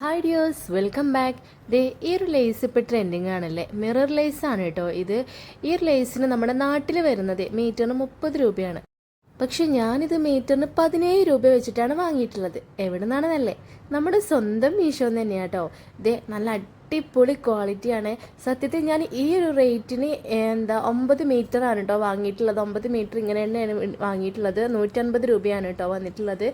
Hi dears welcome back ദേ ഈ ഒരു ലേസ് ഇപ്പോൾ ട്രെൻഡിങ് ആണല്ലേ? മിറർ ലേസ് ആണ് കേട്ടോ ഇത്. ഈ ഒരു ലേസിന് നമ്മുടെ നാട്ടിൽ വരുന്നത് മീറ്ററിന് മുപ്പത് രൂപയാണ്. പക്ഷെ ഞാനിത് മീറ്ററിന് പതിനേഴ് രൂപ വെച്ചിട്ടാണ് വാങ്ങിയിട്ടുള്ളത്. എവിടെ നിന്നാണെന്നല്ലേ നമ്മുടെ സ്വന്തം മീഷോ തന്നെയാണ് കേട്ടോ. ദേ നല്ല അടിപൊളി ക്വാളിറ്റിയാണ് സത്യത്തിൽ ഞാൻ ഈ ഒരു റേറ്റിന് എന്താ ഒമ്പത് മീറ്റർ ആണ് കേട്ടോ വാങ്ങിയിട്ടുള്ളത്. ഒമ്പത് മീറ്റർ ഇങ്ങനെ തന്നെയാണ് വാങ്ങിയിട്ടുള്ളത്. നൂറ്റൻപത് രൂപയാണ് കേട്ടോ വന്നിട്ടുള്ളത്.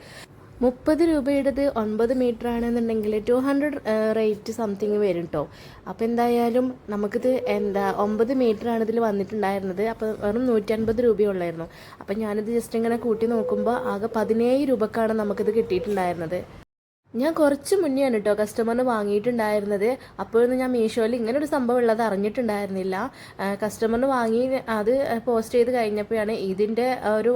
മുപ്പത് രൂപയുടേത് ഒൻപത് മീറ്റർ ആണെന്നുണ്ടെങ്കിൽ ടു ഹൺഡ്രഡ് റേറ്റ് സംതിങ് വരും കേട്ടോ അപ്പോൾ എന്തായാലും നമുക്കിത് എന്താ ഒമ്പത് ആണ് ഇതിൽ വന്നിട്ടുണ്ടായിരുന്നത്. അപ്പോൾ വെറും നൂറ്റൻപത് രൂപയുള്ളായിരുന്നു. അപ്പോൾ ഞാനിത് ജസ്റ്റ് ഇങ്ങനെ കൂട്ടി നോക്കുമ്പോൾ ആകെ പതിനേഴ് രൂപക്കാണ് നമുക്കിത് കിട്ടിയിട്ടുണ്ടായിരുന്നത്. ഞാൻ കുറച്ച് മുന്നെയാണ് കേട്ടോ കസ്റ്റമറിന് വാങ്ങിയിട്ടുണ്ടായിരുന്നത്. അപ്പോഴൊന്നും ഞാൻ മീഷോയിൽ ഇങ്ങനെ ഒരു സംഭവം ഉള്ളത് അറിഞ്ഞിട്ടുണ്ടായിരുന്നില്ല. കസ്റ്റമറിന് വാങ്ങി അത് പോസ്റ്റ് ചെയ്ത് കഴിഞ്ഞപ്പോഴാണ് ഇതിന്റെ ഒരു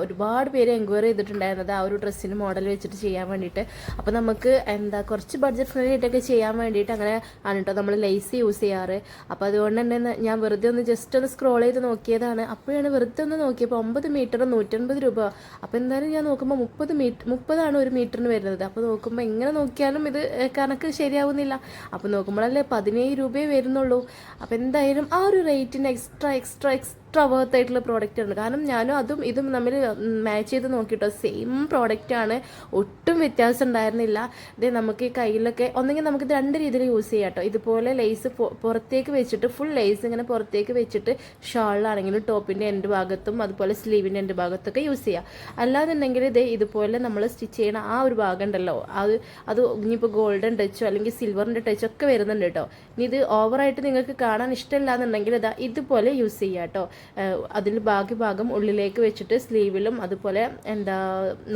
ഒരുപാട് പേര് എൻക്വയറി ചെയ്തിട്ടുണ്ടായിരുന്നത് ആ ഒരു ഡ്രസ്സിന് മോഡൽ വെച്ചിട്ട് ചെയ്യാൻ വേണ്ടിയിട്ട്. അപ്പോൾ നമുക്ക് എന്താ കുറച്ച് ബഡ്ജറ്റ് ഫ്രണ്ട്ലി ആയിട്ടൊക്കെ ചെയ്യാൻ വേണ്ടിയിട്ട് അങ്ങനെ ആണ് കേട്ടോ നമ്മൾ ലേസ് യൂസ് ചെയ്യാറ്. അപ്പോൾ അതുകൊണ്ട് തന്നെ ഞാൻ വെറുതെ ഒന്ന് ജസ്റ്റ് ഒന്ന് സ്ക്രോൾ ചെയ്ത് നോക്കിയതാണ്. അപ്പോഴാണ് വെറുതെ ഒന്ന് നോക്കിയപ്പോൾ ഒമ്പത് മീറ്റർ നൂറ്റൻപത് രൂപ. അപ്പോൾ എന്തായാലും ഞാൻ നോക്കുമ്പോൾ മുപ്പത് മീറ്റർ മുപ്പതാണ് ഒരു മീറ്ററിന് വരുന്നത്. അപ്പോൾ നോക്കുമ്പോൾ എങ്ങനെ നോക്കിയാലും ഇത് കണക്ക് ശരിയാവുന്നില്ല. അപ്പോൾ നോക്കുമ്പോഴല്ലേ പതിനേഴ് രൂപയേ വരുന്നുള്ളൂ. അപ്പോൾ എന്തായാലും ആ ഒരു റേറ്റിന് എക്സ്ട്രാ എക്സ്ട്രാ എക്സ്ട്രാ വർത്ത് ആയിട്ടുള്ള പ്രോഡക്റ്റ് ആണ്. കാരണം ഞാനും അതും ഇതും തമ്മിൽ മാച്ച് ചെയ്ത് നോക്കിയിട്ടോ സെയിം പ്രോഡക്റ്റ് ആണ്. ഒട്ടും വ്യത്യാസം ഉണ്ടായിരുന്നില്ല. ഇത് നമുക്ക് ഈ കയ്യിലൊക്കെ ഒന്നെങ്കിൽ നമുക്കിത് രണ്ട് രീതിയിൽ യൂസ് ചെയ്യാം കേട്ടോ ഇതുപോലെ ലേസ് പുറത്തേക്ക് വെച്ചിട്ട് ഫുൾ ലേസ് ഇങ്ങനെ പുറത്തേക്ക് വെച്ചിട്ട് ഷാളിലാണെങ്കിലും ടോപ്പിന്റെ എന്റെ ഭാഗത്തും അതുപോലെ സ്ലീവിന്റെ എന്റെ ഭാഗത്തൊക്കെ യൂസ് ചെയ്യാം. അല്ലാന്നുണ്ടെങ്കിൽ ഇത് ഇതുപോലെ നമ്മൾ സ്റ്റിച്ച് ചെയ്യണ ആ ഒരു ഭാഗം ഉണ്ടല്ലോ. അത് അത് ഇനിയിപ്പോൾ ഗോൾഡൻ ടച്ചോ അല്ലെങ്കിൽ സിൽവറിന്റെ ടച്ചോ ഒക്കെ വരുന്നുണ്ട് കേട്ടോ ഇനി ഇത് ഓവറായിട്ട് നിങ്ങൾക്ക് കാണാൻ ഇഷ്ടമില്ല എന്നുണ്ടെങ്കിൽ ഇതാ ഇതുപോലെ യൂസ് ചെയ്യാം കേട്ടോ അതിൽ ബാക്കി ഭാഗം ഉള്ളിലേക്ക് വെച്ചിട്ട് സ്ലീവിലും അതുപോലെ എന്താ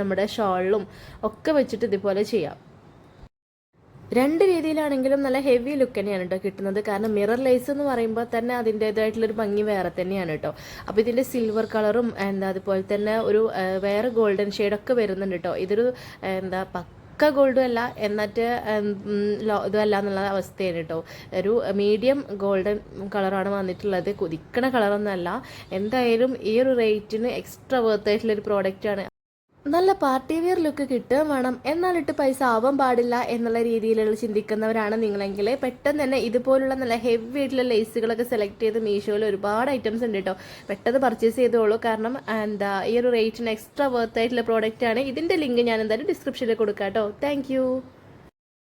നമ്മുടെ ഷോളിലും ഒക്കെ വെച്ചിട്ട് ഇതുപോലെ ചെയ്യാം. രണ്ട് രീതിയിലാണെങ്കിലും നല്ല ഹെവി ലുക്ക് തന്നെയാണ് കേട്ടോ കിട്ടുന്നത്. കാരണം മിറർ ലേസ് എന്ന് പറയുമ്പോൾ തന്നെ അതിന്റേതായിട്ടുള്ളൊരു ഭംഗി വേറെ തന്നെയാണ് കേട്ടോ അപ്പോൾ ഇതിന്റെ സിൽവർ കളറും എന്താ അതുപോലെ തന്നെ ഒരു വേറെ ഗോൾഡൻ ഷെയ്ഡൊക്കെ വരുന്നുണ്ട് കേട്ടോ ഇതൊരു എന്താ പക്ക ഗോൾഡും അല്ല എന്നിട്ട് ഇതും അല്ല എന്നുള്ള അവസ്ഥയാണ് കേട്ടോ. ഒരു മീഡിയം ഗോൾഡൻ കളറാണ് വന്നിട്ടുള്ളത്. കുതിക്കണ കളറൊന്നും അല്ല. എന്തായാലും ഈ ഒരു റേറ്റിന് എക്സ്ട്രാ വർത്ത് ആയിട്ടുള്ള ഒരു പ്രോഡക്റ്റാണ് നല്ല പാർട്ടി വെയർ ലുക്ക് കിട്ടുകയും വേണം. എന്നാലിട്ട് പൈസ ആവാൻ പാടില്ല എന്നുള്ള രീതിയിലുള്ള ചിന്തിക്കുന്നവരാണ് നിങ്ങളെങ്കിൽ പെട്ടെന്ന് തന്നെ ഇതുപോലുള്ള നല്ല ഹെവി ആയിട്ടുള്ള ലേസുകളൊക്കെ സെലക്ട് ചെയ്ത് മീഷോയിൽ ഒരുപാട് ഐറ്റംസ് ഉണ്ട് കേട്ടോ പെട്ടെന്ന് പർച്ചേസ് ചെയ്തോളൂ. കാരണം എന്താ ഈ ഒരു റേറ്റിന് എക്സ്ട്രാ വർത്ത് ആയിട്ടുള്ള പ്രോഡക്റ്റ് ആണ്. ഇതിന്റെ ലിങ്ക് ഞാൻ എന്തായാലും ഡിസ്ക്രിപ്ഷനിൽ കൊടുക്കാം കേട്ടോ താങ്ക്